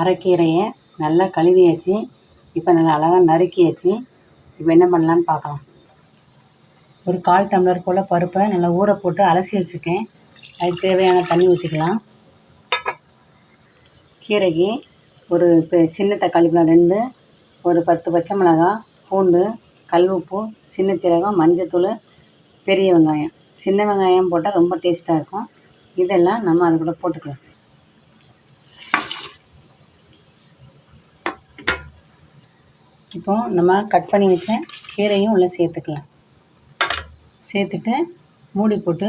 அரைக்கீரையை நல்லா கழுவியாச்சு இப்போ நல்லா அழகாக நறுக்கியாச்சு இப்போ என்ன பண்ணலான்னு பார்க்கலாம். ஒரு கால் டம்ளர் போல் பருப்பை நல்லா ஊற போட்டு அலசி வச்சுருக்கேன். அதுக்கு தேவையான தண்ணி ஊற்றிக்கலாம் கீரைக்கு ஒரு சின்ன தக்காளி பழம் ரெண்டு ஒரு பத்து பச்சை மிளகாய் பூண்டு கல் உப்பு சின்ன சீரகம் மஞ்சத்தூள் பெரிய வெங்காயம். சின்ன வெங்காயம் போட்டால் ரொம்ப டேஸ்ட்டாக இருக்கும். இதெல்லாம் நம்ம அது கூட போட்டுக்கலாம். இப்போ நம்ம கட் பண்ணி வச்ச கீரையும் உள்ளே சேர்த்துக்கலாம். சேர்த்துட்டு மூடி போட்டு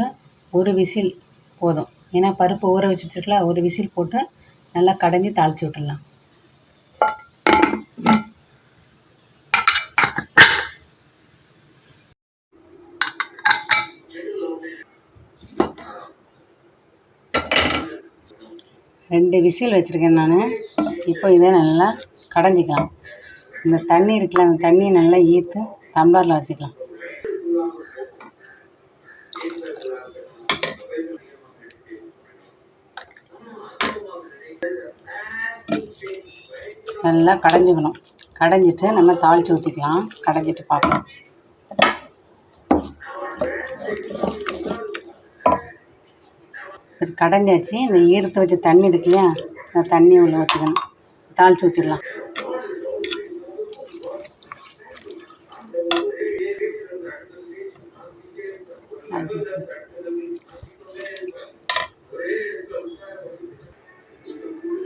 ஒரு விசில் போதும். ஏன்னா பருப்பு ஊற வச்சுட்டுருக்கல ஒரு விசில் போட்டு நல்லா கடைஞ்சி தாளித்து விட்டுடலாம். ரெண்டு விசில் வச்சுருக்கேன் நான். இப்போ இதை நல்லா கடைஞ்சிக்கலாம். இந்த தண்ணி இருக்குல்ல அந்த தண்ணியை நல்லா ஈர்த்து டம்ளரில் வச்சுக்கலாம். நல்லா கடைஞ்சிக்கணும். கடைஞ்சிட்டு நம்ம தாளித்து ஊற்றிக்கலாம் கடைஞ்சிட்டு பார்க்கலாம். இது கடைஞ்சாச்சு. இந்த ஈரத்து வச்ச தண்ணி இருக்கு இல்லையா? அந்த தண்ணி உள்ள ஊற்றிக்கணும் தாளித்து ஊற்றிடலாம்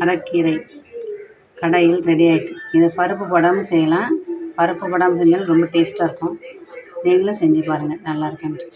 அரைக்கீரை கடையில் ரெடி ஆகிட்டு இதை பருப்பு போடாமல் செய்யலாம். பருப்பு போடாமல் செஞ்சாலும் ரொம்ப டேஸ்ட்டாக இருக்கும். நீங்களும் செஞ்சு பாருங்கள் நல்லா இருக்குன்ட்டு.